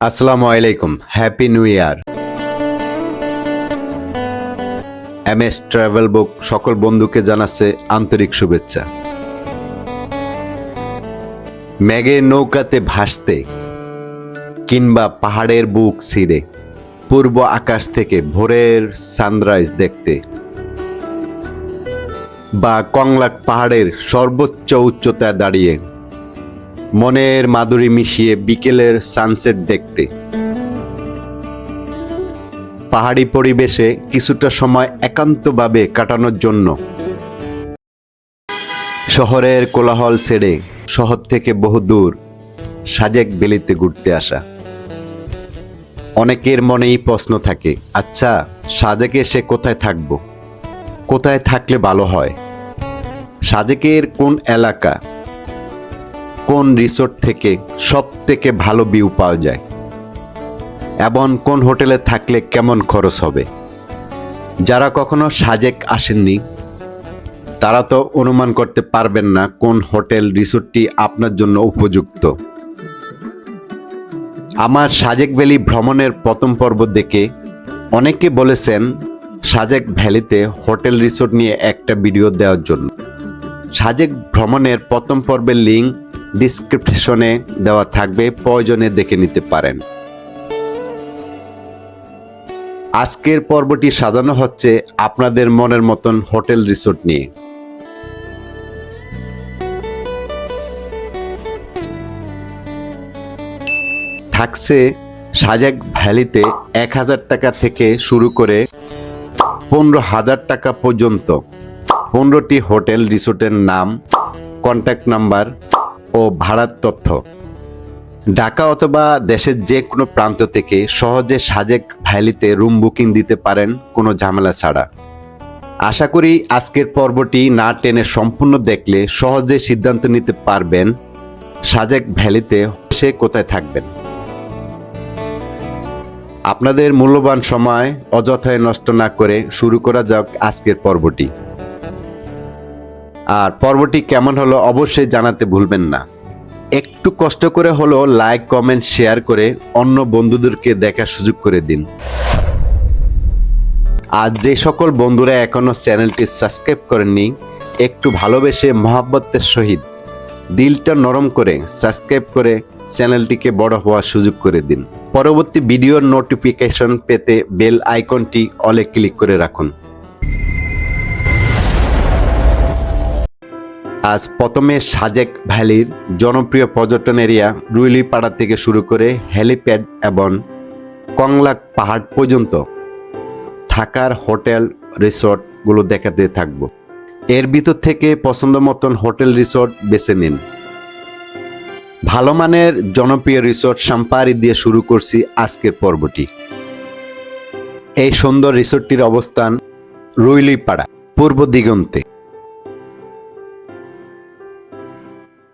আসসালামু আলাইকুম happy new year M S travel book সকল বন্ধুকে জানাচ্ছে আন্তরিক শুভেচ্ছা। ম্যাগের নৌকাতে ভাসতে কিংবা পাহাড়ের বুক ছিঁড়ে পূর্ব আকাশ থেকে ভোরের সানরাইজ দেখতে বা কংলাক পাহাড়ের সর্বোচ্চ উচ্চতায় দাঁড়িয়ে মনের মাধুরী মিশিয়ে বিকেলের সানসেট দেখতে। পাহাড়ি পরিবেশে কিছুটা সময় একান্তভাবে কাটানোর জন্য। শহরের কোলাহল ছেড়ে শহর থেকে বহু দূর সাজেক বেলিতে ঘুরতে আসা। অনেকের মনেই প্রশ্ন থাকে আচ্ছা সাজেকে সে কোথায় থাকব? কোথায় থাকলে ভালো হয়? সাজেকের কোন এলাকা কোন রিসোর্ট থেকে সব থেকে ভালো ভিউ পাওয়া যায়? এবং কোন হোটেলে থাকলে কেমন খরচ হবে? যারা কখনো সাজেক আসেননি, তারা তো অনুমান করতে পারবেন না কোন হোটেল রিসোর্টটি আপনার জন্য উপযুক্ত। আমার সাজেক ভ্যালি ভ্রমণের প্রথম পর্ব দেখে অনেকে বলেছেন সাজেক ভ্যালিতে হোটেল রিসোর্ট নিয়ে একটা ভিডিও দেওয়ার জন্য। সাজেক ভ্রমণের প্রথম পর্বের লিঙ্ক ডিসক্রিপশনে দেওয়া থাকবে, প্রয়োজনে দেখে নিতে পারেন। আজকের পর্বটি সাজানো হচ্ছে আপনাদের মনের মতন হোটেল রিসোর্ট নিয়ে। থাকছে সাজেক ভ্যালিতে এক হাজার টাকা থেকে শুরু করে পনেরো হাজার টাকা পর্যন্ত। পনেরোটি হোটেল রিসোর্টের নাম কন্ট্যাক্ট নাম্বার ও ভাড়ার তথ্য। ঢাকা অথবা দেশের যে কোনো প্রান্ত থেকে সহজে সাজেক ভ্যালিতে রুম বুকিং দিতে পারেন কোনো ঝামেলা ছাড়া। আশা করি আজকের পর্বটি না টেনে সম্পূর্ণ দেখলে সহজে সিদ্ধান্ত নিতে পারবেন সাজেক ভ্যালিতে সে কোথায় থাকবেন। আপনাদের মূল্যবান সময় অযথায় নষ্ট না করে শুরু করা যাক আজকের পর্বটি। আর পর্বটি কেমন হলো অবশ্যই জানাতে ভুলবেন না। একটু কষ্ট করে হলো লাইক কমেন্ট শেয়ার করে অন্য বন্ধুদেরকে দেখার সুযোগ করে দিন। আর যে সকল বন্ধুরা এখনও চ্যানেলটি সাবস্ক্রাইব করেননি, একটু ভালোবেসে মহাব্বতের সহিত দিলটা নরম করে সাবস্ক্রাইব করে চ্যানেলটিকে বড় হওয়ার সুযোগ করে দিন। পরবর্তী ভিডিওর নোটিফিকেশন পেতে বেল আইকনটি অলে ক্লিক করে রাখুন। আজ প্রথমে সাজেক ভ্যালির জনপ্রিয় পর্যটন এরিয়া রুইলিপাড়া থেকে শুরু করে হেলিপ্যাড এবং কংলাক পাহাড় পর্যন্ত থাকার হোটেল রিসোর্টগুলো দেখাতে থাকব। এর ভিতর থেকে পছন্দ মতন হোটেল রিসোর্ট বেছে নিন। ভালো মানের জনপ্রিয় রিসোর্ট সাম্পারি দিয়ে শুরু করছি আজকের পর্বটি। এই সুন্দর রিসোর্টটির অবস্থান রুইলিপাড়া, পূর্ব দিগন্তে।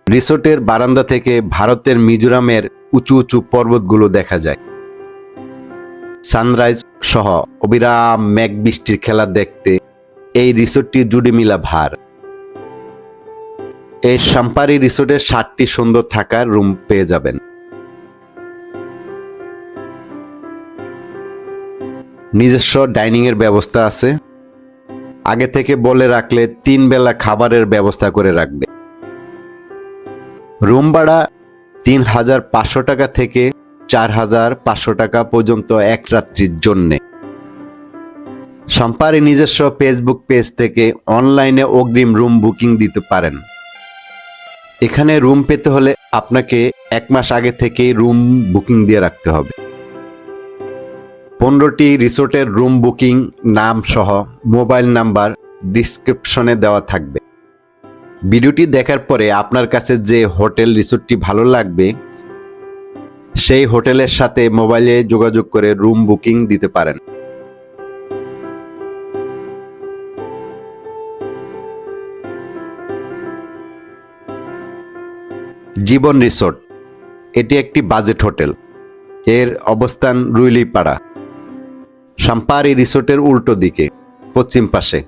রিসোর্টের বারান্দা থেকে ভারতের মিজোরামের উঁচু উঁচু পর্বতগুলো দেখা যায়। সানরাইজ সহ অবিরাম মেঘ বৃষ্টির খেলা দেখতে এই রিসোর্টটি জুড়ে মিলা ভার এই সাম্পারি রিসোর্টে ষাটটি সুন্দর থাকার রুম পেয়ে যাবেন। নিজস্ব ডাইনিং এর ব্যবস্থা আছে। আগে থেকে বলে রাখলে তিন বেলা খাবারের ব্যবস্থা করে রাখবে। রুম ভাড়া তিন হাজার পাঁচশো টাকা থেকে চার হাজার পাঁচশো টাকা পর্যন্ত এক রাত্রির জন্যে। সম্পারে নিজস্ব ফেসবুক পেজ থেকে অনলাইনে অগ্রিম রুম বুকিং দিতে পারেন। এখানে রুম পেতে হলে আপনাকে এক মাস আগে থেকেই রুম বুকিং দিয়ে রাখতে হবে। পনেরোটি রিসোর্টের রুম বুকিং নাম সহ মোবাইল নাম্বার ডিসক্রিপশনে দেওয়া থাকবে। ভিডিওটি দেখার পরে আপনার কাছে যে হোটেল রিসোর্টটি ভালো লাগবে, সেই হোটেলের সাথে মোবাইলে যোগাযোগ করে রুম বুকিং দিতে পারেন। জীবন রিসোর্ট, এটি একটি বাজেট হোটেল। এর অবস্থান রুইলিপাড়া। সাম্পারি রিসোর্টের উল্টো দিকে, পশ্চিম পাশে।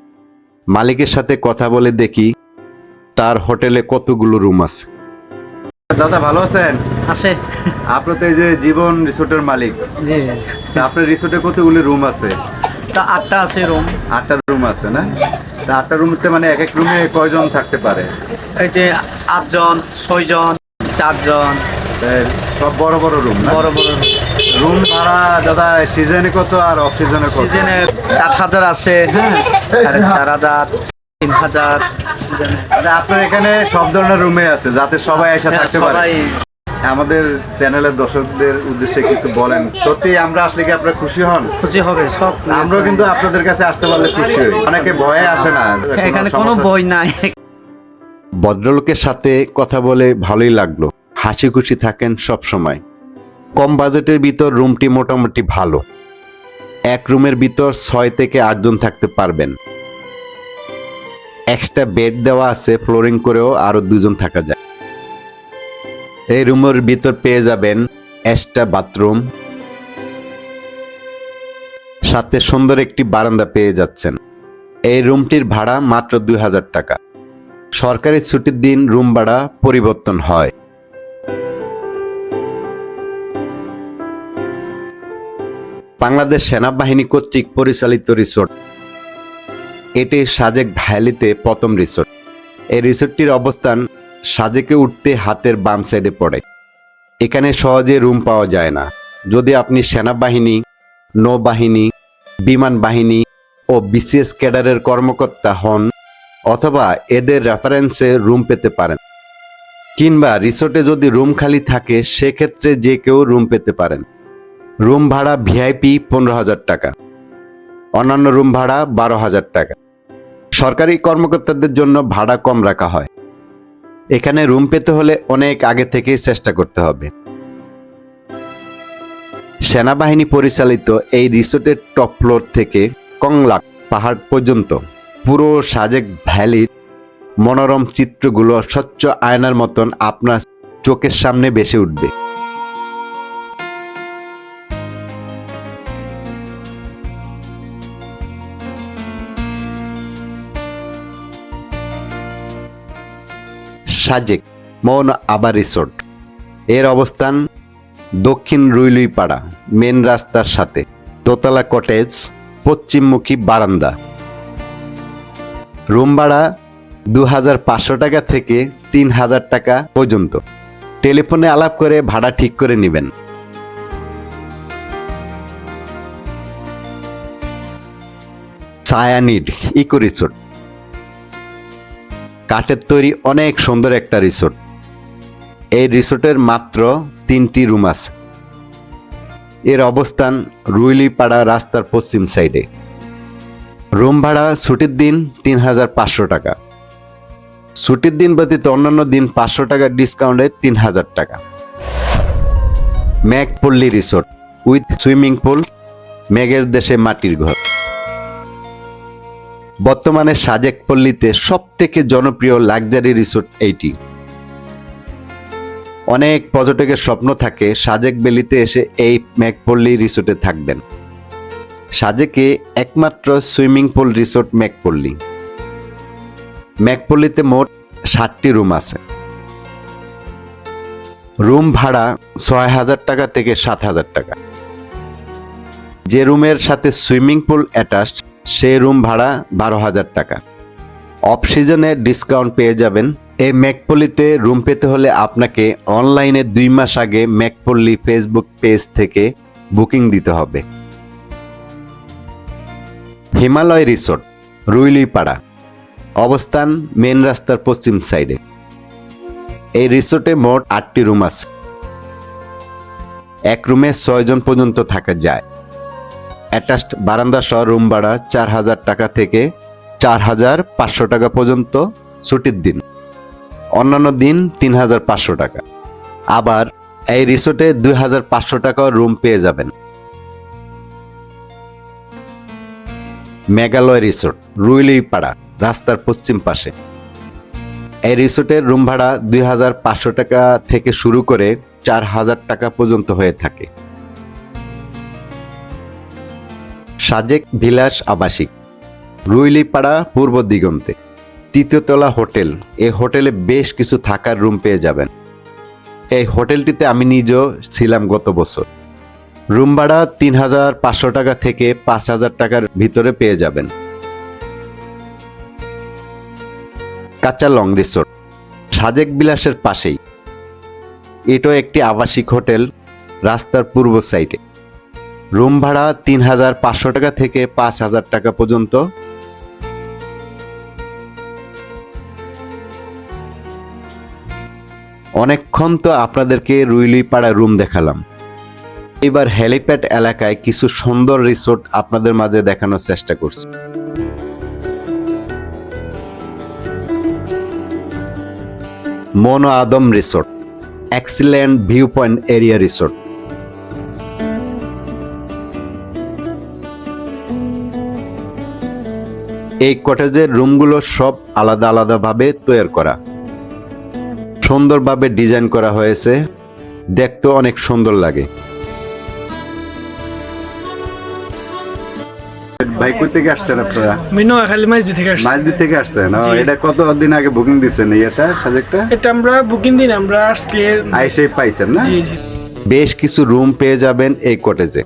মালিকের সাথে কথা বলে দেখি তার হোটেলে কতগুলো রুম আছে? দাদা ভালো আছেন? আছে। আপনি তো এই যে জীবন রিসোর্টের মালিক। জি। তা আপনার রিসোর্টে কতগুলো রুম আছে? তা আটটা আছে রুম। আটটা রুম আছে না? তা আটটা রুমতে মানে এক এক রুমে কয়জন থাকতে পারে? এই যে আটজন ছয়জন চারজন। সব বড় বড় রুম না? বড় বড় রুম ভাড়া দাদা সিজনে কত আর অফ সিজনে কত? সিজনে চার হাজার আছে হ্যাঁ। সাড়ে চার হাজার তিন হাজার। মানে আপনার এখানে সব ধরনের রুমে আছে যাতে সবাই এসে হ্যাঁ, থাকতে পারে। আমাদের চ্যানেলের দর্শকদের উদ্দেশ্যে কিছু বলেন। সত্যি আমরা আসলে কি আপনারা খুশি হন? খুশি হবে সব আমরাও কিন্তু আপনাদের কাছে আসতে পারলে খুশি হই। অনেকে ভয়ে আসে না এখানে কোনো বই নাই। ভদ্রলোকের সাথে কথা বলে ভালোই লাগল। হাসি খুশি থাকেন সব সময়। কম বাজেটের ভিতর রুমটি মোটামুটি ভালো। এক রুমের ভিতর ছয় থেকে আটজন থাকতে পারবেন। এক্সট্রা বেড দেওয়া আছে, ফ্লোরিং করেও আরও দুজন থাকা যায়। এই রুমের ভিতর পেয়ে যাবেন এক্সট্রা বাথরুম। সাথে সুন্দর একটি বারান্দা পেয়ে যাচ্ছেন। এই রুমটির ভাড়া মাত্র দুই হাজার টাকা। সরকারি ছুটির দিন রুম ভাড়া পরিবর্তন হয়। বাংলাদেশ সেনাবাহিনী কর্তৃক পরিচালিত রিসোর্ট। এটি সাজেক ভ্যালিতে প্রথম রিসোর্ট। এই রিসোর্টটির অবস্থান সাজেকে উঠতে হাতের বাম সাইডে পড়ে। এখানে সহজে রুম পাওয়া যায় না। যদি আপনি সেনাবাহিনী, নৌবাহিনী, বিমান বাহিনী ও বিসিএস ক্যাডারের কর্মকর্তা হন অথবা এদের রেফারেন্সে রুম পেতে পারেন। কিংবা রিসোর্টে যদি রুম খালি থাকে, সেক্ষেত্রে যে কেউ রুম পেতে পারেন। রুম ভাড়া ভিআইপি পনেরো হাজার টাকা। অন্যান্য রুম ভাড়া বারো হাজার টাকা। সরকারি কর্মকর্তাদের জন্য ভাড়া কম রাখা হয়। এখানে রুম পেতে হলে অনেক আগে থেকেই চেষ্টা করতে হবে। সেনাবাহিনী পরিচালিত এই রিসোর্টের টপ ফ্লোর থেকে কংলাক পাহাড় পর্যন্ত পুরো সাজেক ভ্যালির মনোরম চিত্রগুলো স্বচ্ছ আয়নার মতন আপনার চোখের সামনে বেসে উঠবে। সাজেক, মৌন আবার রিসোর্ট। এর অবস্থান দক্ষিণ রুইলুইপাড়া, মেন রাস্তার সাথে। দোতলা কটেজ, পশ্চিমমুখী বারান্দা। রুম ভাড়া দু হাজার পাঁচশো টাকা থেকে তিন হাজার টাকা পর্যন্ত। টেলিফোনে আলাপ করে ভাড়া ঠিক করে নেবেন। সায়ানিড ইকো রিসোর্ট। কাঠের তৈরি অনেক সুন্দর একটা রিসোর্ট। এই রিসোর্টের মাত্র তিনটি রুম আছে। এর অবস্থান রুইলিপাড়া রাস্তার পশ্চিম সাইডে। রুম ভাড়া ছুটির দিন তিন হাজার পাঁচশো টাকা। ছুটির দিন ব্যতীত অন্যান্য দিন পাঁচশো টাকার ডিসকাউন্টে তিন হাজার টাকা। ম্যাকপল্লী রিসোর্ট উইথ সুইমিং পুল, মেঘের দেশে মাটির ঘর। বর্তমানে সাজেক পল্লীতে সব থেকে জনপ্রিয় লাক্সারি রিসোর্ট এইটি। অনেক পর্যটকের স্বপ্ন থাকে সাজেক বেলিতে এসে এই ম্যাকপল্লী রিসোর্টে থাকবেন। সাজেকে একমাত্র সুইমিং পুল রিসোর্ট ম্যাকপল্লী ম্যাকপল্লীতে মোট ষাটটি রুম আছে। রুম ভাড়া ছয় হাজার টাকা থেকে সাত হাজার টাকা। যে রুমের সাথে সুইমিং পুল অ্যাটাচড সে রুম ভাড়া বারো হাজার টাকা। অফ সিজনে ডিসকাউন্ট পেয়ে যাবেন। এই ম্যাকপল্লিতে রুম পেতে হলে আপনাকে অনলাইনে দুই মাস আগে ম্যাকপল্লি ফেসবুক পেজ থেকে বুকিং দিতে হবে। হিমালয় রিসোর্ট, রুইলিপাড়া, অবস্থান মেন রাস্তার পশ্চিম সাইডে এই রিসোর্টে মোট আটটি রুম আছে। এক রুমে ছয়জন পর্যন্ত থাকা যায়। অ্যাটাচড বারান্দা সহ রুম ভাড়া চার হাজার টাকা থেকে চার হাজার পাঁচশো টাকা পর্যন্ত ছুটির দিন। অন্যান্য দিন তিন হাজার পাঁচশো টাকা। আবার এই রিসোর্টে দুই হাজার পাঁচশো টাকা রুম পেয়ে যাবেন। মেঘালয় রিসোর্ট, রুইলিপাড়া, রাস্তার পশ্চিম পাশে। এই রিসোর্টের রুম ভাড়া দুই হাজার পাঁচশো টাকা থেকে শুরু করে চার হাজার টাকা পর্যন্ত হয়ে থাকে। সাজেক বিলাস আবাসিক, রুইলিপাড়া পূর্ব দিগন্তে। তৃতীয়তলা হোটেল এই হোটেলে বেশ কিছু থাকার রুম পেয়ে যাবেন। এই হোটেলটিতে আমি নিজেও ছিলাম গত বছর। রুম ভাড়া তিন হাজার পাঁচশো টাকা থেকে পাঁচ হাজার টাকার ভিতরে পেয়ে যাবেন। কাঁচা লং রিসোর্ট, সাজেক বিলাসের পাশেই। এটাও একটি আবাসিক হোটেল, রাস্তার পূর্ব সাইডে। রুম ভাড়া তিন হাজার পাঁচশো টাকা থেকে পাঁচ হাজার টাকা পর্যন্ত। অনেকক্ষণ তো আপনাদেরকে রুইলিপাড়া রুম দেখালাম। এবার হেলিপ্যাড এলাকায় কিছু সুন্দর রিসোর্ট আপনাদের মাঝে দেখানোর চেষ্টা করছি। মনো আদম resort, excellent view point area resort. এই কটেজের রুমগুলো সব আলাদা আলাদাভাবে তৈরি করা। সুন্দরভাবে ডিজাইন করা হয়েছে। দেখতে অনেক সুন্দর লাগে। ভাই কই থেকে আসছেন আপনারা? খালি মাঝদি থেকে আসছি। মাঝদির থেকে আসছেন? ও, এটা কত দিন আগে বুকিং দিচ্ছেন এটা সাজেকটা? এটা আমরা বুকিং দিন আমরা আজকে আইসে পাইছেন না? জি জি। বেশ কিছু রুম পেয়ে যাবেন এই কটেজে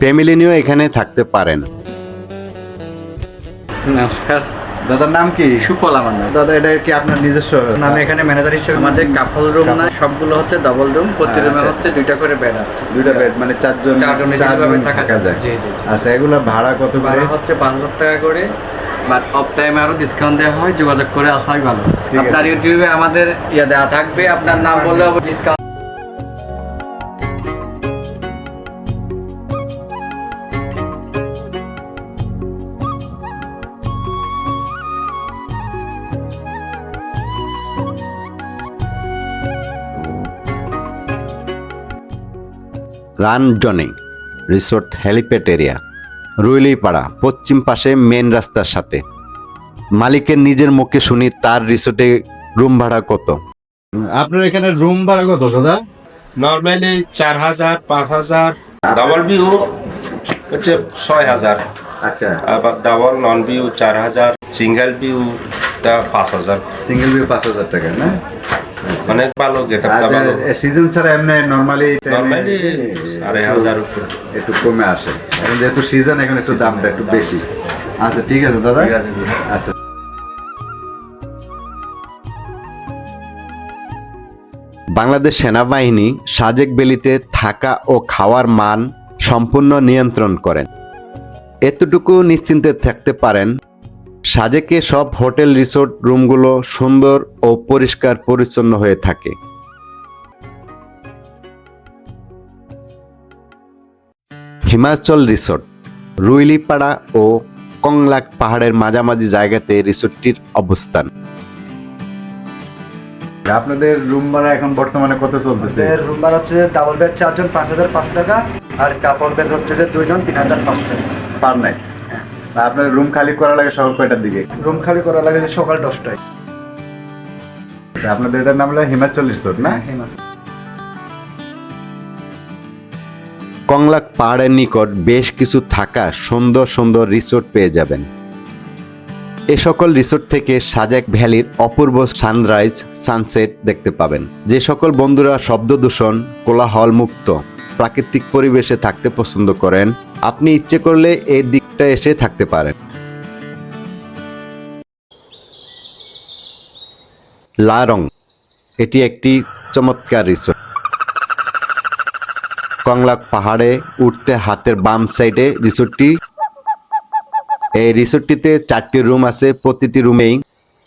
ফ্যামিলি নিয়েও এখানে থাকতে পারেন। নমস্কার। দাদার নাম কি? সুফল আমার নাম দাদা এটা কি আপনার নিজস্ব? এখানে ম্যানেজার হিসেবে আমাদের কাপল রুম না সবগুলো হচ্ছে ডাবল রুম প্রতি রুমে আচ্ছা, হচ্ছে দুইটা করে বেড আছে। দুইটা বেড মানে চারজন চারজন হিসেবে থাকা যায়? জি জি আচ্ছা এগুলো ভাড়া কত করে? ভাড়া হচ্ছে পাঁচ হাজার টাকা করে বাট অফ টাইমে আরও ডিসকাউন্ট দেওয়া হয় যোগাযোগ করে আসাই ভালো। আপনার ইউটিউবে আমাদের ইয়ে দেওয়া থাকবে আপনার নাম বললে ডিসকাউন্ট রানডনে রিসোর্ট হেলিপ্যাড এরিয়া রুইলিপাড়া পশ্চিম পাশে মেন রাস্তার সাথে। মালিকের নিজের মুখে শুনি তার রিসোর্টে রুম ভাড়া কত? আপনার এখানে রুম ভাড়া কত দাদা? নর্মালি চার হাজার পাঁচ হাজার। ডাবল ভিউ হচ্ছে ছয় হাজার। আচ্ছা। আবার ডাবল নন ভিউ চার হাজার সিঙ্গেল ভিউ তা পাঁচ হাজার। সিঙ্গেল ভিউ পাঁচ হাজার টাকা না? অনেক ভালো আচ্ছা, ভালো। সিজন ছাড়া এমনি নর্মালি নর্মালি আড়াই হাজার উপরে। একটু কমে আসে। এখন যেহেতু সিজন এখন একটু দামটা একটু বেশি। আচ্ছা ঠিক আছে দাদা। ঠিক আছে দাদা। আচ্ছা। বাংলাদেশ সেনাবাহিনী সাজেক বেলিতে থাকা ও খাওয়ার মান সম্পূর্ণ নিয়ন্ত্রণ করেন। এতটুকু নিশ্চিন্তে থাকতে পারেন সাজেকে সব হোটেল রিসোর্ট রুমগুলো সুন্দর ও পরিষ্কার পরিচ্ছন্ন হয়ে থাকে। হিমাচল রিসোর্ট রুইলিপাড়া ও কংলাক পাহাড়ের মাঝামাঝি জায়গাতে রিসোর্টটির অবস্থান। আপনাদের রুম ভাড়া এখন বর্তমানে কত চলতেছে? রুম ভাড়া হচ্ছে ডাবল বেড চারজন পাঁচ হাজার পাঁচশো টাকা আর কাপড় বেড হচ্ছে যে দুইজন তিন হাজার পাঁচশো টাকা। পার নাইট আপনাদের রুম খালি করা লাগে সকাল কয়টার দিকে? রুম খালি করা লাগে সকাল দশটায়। আপনাদের এটার নাম হলো হিমাচল রিসোর্ট না? হিমাচল কংলাক পাহাড়ের নিকট বেশ কিছু থাকা সুন্দর সুন্দর রিসোর্ট পেয়ে যাবেন। এ সকল রিসোর্ট থেকে সাজেক ভ্যালির অপূর্ব সানরাইজ সানসেট দেখতে পাবেন। যে সকল বন্ধুরা শব্দ দূষণ কোলাহল মুক্ত প্রাকৃতিক পরিবেশে থাকতে পছন্দ করেন আপনি ইচ্ছে করলে এই দিকটা এসে থাকতে পারেন লারং, এটি একটি চমৎকার রিসোর্ট কংলাক পাহাড়ে উঠতে হাতের বাম সাইডে রিসোর্টটি এই রিসোর্টটিতে চারটি রুম আছে, প্রতিটি রুমেই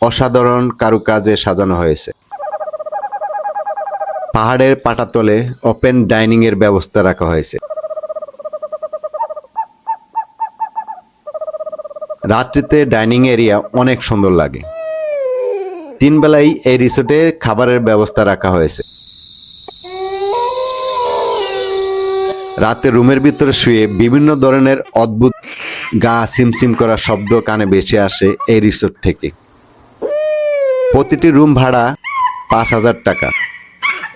অসাধারণ কারুকাজে সাজানো হয়েছে। পাহাড়ের পাটাতলে ওপেন ডাইনিং এর ব্যবস্থা রাখা হয়েছে। রাত্রিতে ডাইনিং এরিয়া অনেক সুন্দর লাগে। তিন বেলায় এই রিসোর্টে খাবারের ব্যবস্থা রাখা হয়েছে। রাতে রুমের ভিতরে শুয়ে বিভিন্ন ধরনের অদ্ভুত গা সিমসিম করা শব্দ কানে ভেসে আসে এই রিসোর্ট থেকে। প্রতিটি রুম ভাড়া পাঁচ হাজার টাকা।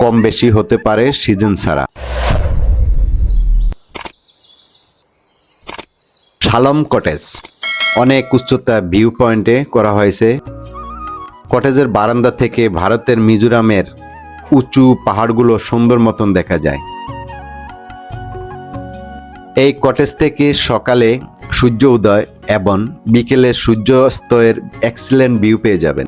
কম বেশি হতে পারে সিজন ছাড়া। শালম কটেজ। অনেক উচ্চতা ভিউ পয়েন্টে করা হয়েছে। কটেজের বারান্দা থেকে ভারতের মিজোরামের উঁচু পাহাড়গুলো সুন্দর মতন দেখা যায়। এই কটেজ থেকে সকালে সূর্য উদয় এবং বিকেলে সূর্যাস্তয়ের এক্সেলেন্ট ভিউ পেয়ে যাবেন।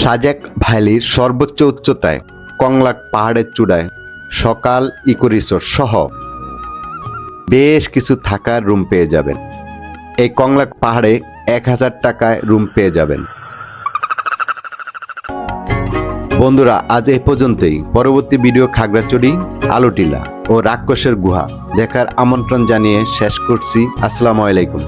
সাজেক ভ্যালির সর্বোচ্চ উচ্চতায় কংলাক পাহাড়ের চূড়ায়। সকাল ইকো রিসোর্ট সহ বেশ কিছু থাকার রুম পেয়ে যাবেন। এই কংলাক পাহাড়ে এক হাজার টাকায় রুম পেয়ে যাবেন। বন্ধুরা, আজ এ পর্যন্তই। পরবর্তী ভিডিও খাগড়াচড়ি আলোটিলা ও রাক্ষসের গুহা দেখার আমন্ত্রণ জানিয়ে শেষ করছি। আসসালামু আলাইকুম।